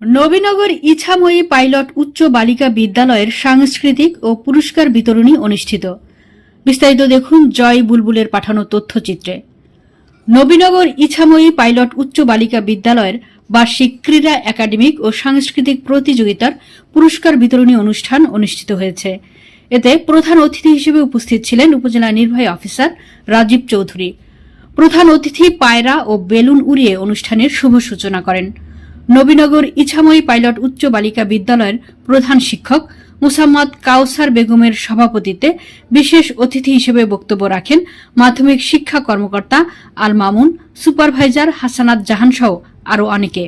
Nabinagar ইছাময়ী pilot উচ্চ বালিকা বিদ্যালয়ের সাংস্কৃতিক ও পুরস্কার বিতরণী অনুষ্ঠিত। বিস্তারিত দেখুন জয় বুলবুলের পাঠানো তথ্যচিত্রে। নবীনগর ইছাময়ী পাইলট উচ্চ বালিকা বিদ্যালয়ের বার্ষিক ক্রীড়া একাডেমিক ও সাংস্কৃতিক প্রতিযোগিতার পুরস্কার বিতরণী অনুষ্ঠান অনুষ্ঠিত হয়েছে। এতে প্রধান অতিথি হিসেবে উপস্থিত ছিলেন উপজেলা নির্বাহী অফিসার রাজীব চৌধুরী। প্রধান অতিথি পায়রা ও বেলুন উড়িয়ে অনুষ্ঠানের শুভ সূচনা করেন। নবীনগর ইছাময়ী পাইলট উচ্চ বালিকা বিদ্যালয়ের প্রধান শিক্ষক মুসাম্মদ কাউসার বেগমের সভাপতিত্বে বিশেষ অতিথি হিসেবে বক্তব্য রাখেন মাধ্যমিক শিক্ষা কর্মকর্তা আল মামুন, সুপারভাইজার হাসানাত জাহানসহ আরও অনেকে।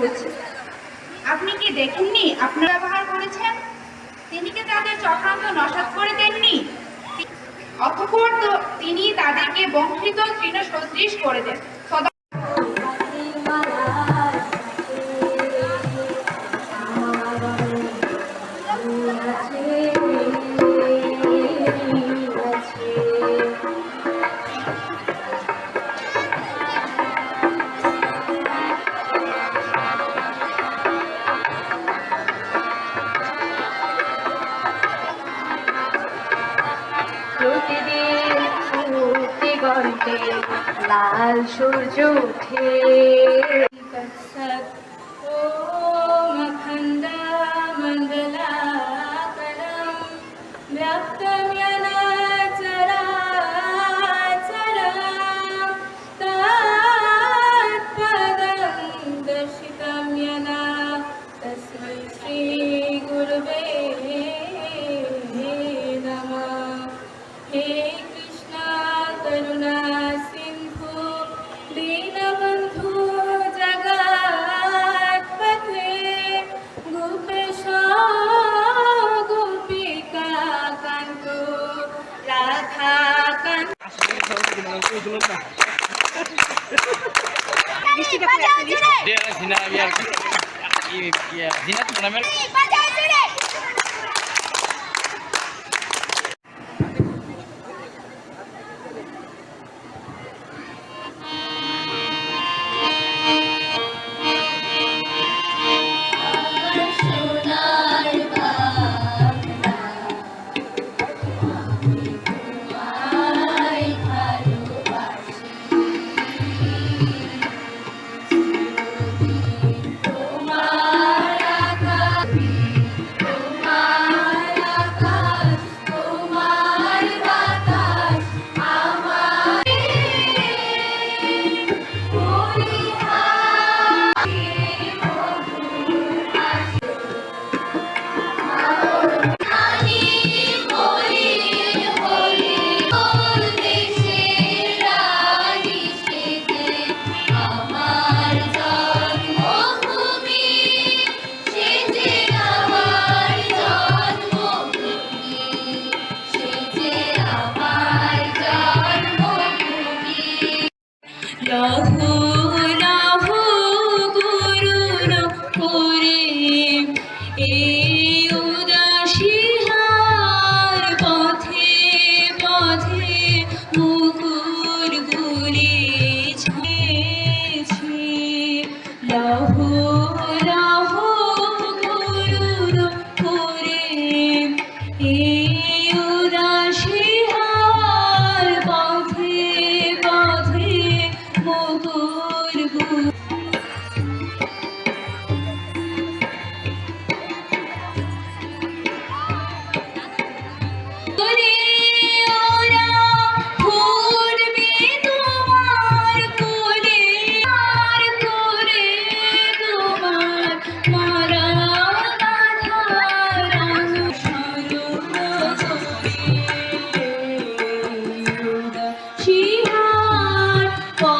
করছে আপনি কি দেখেননি আপনারা ব্যবহার করেছেন? তিনি কি তাদের চক্রান্ত নসাত করে দেননি? অতঃপর তো তিনি তাদেরকে বংশিত তৃণ সদৃশ করে দেন। গন্তে লাল সূর্য উঠে। রাধা কান্ত Dia Zina biar iya Zina tuh namanya লহু Rahul.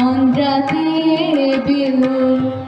Andhra দিয়ে বেলুন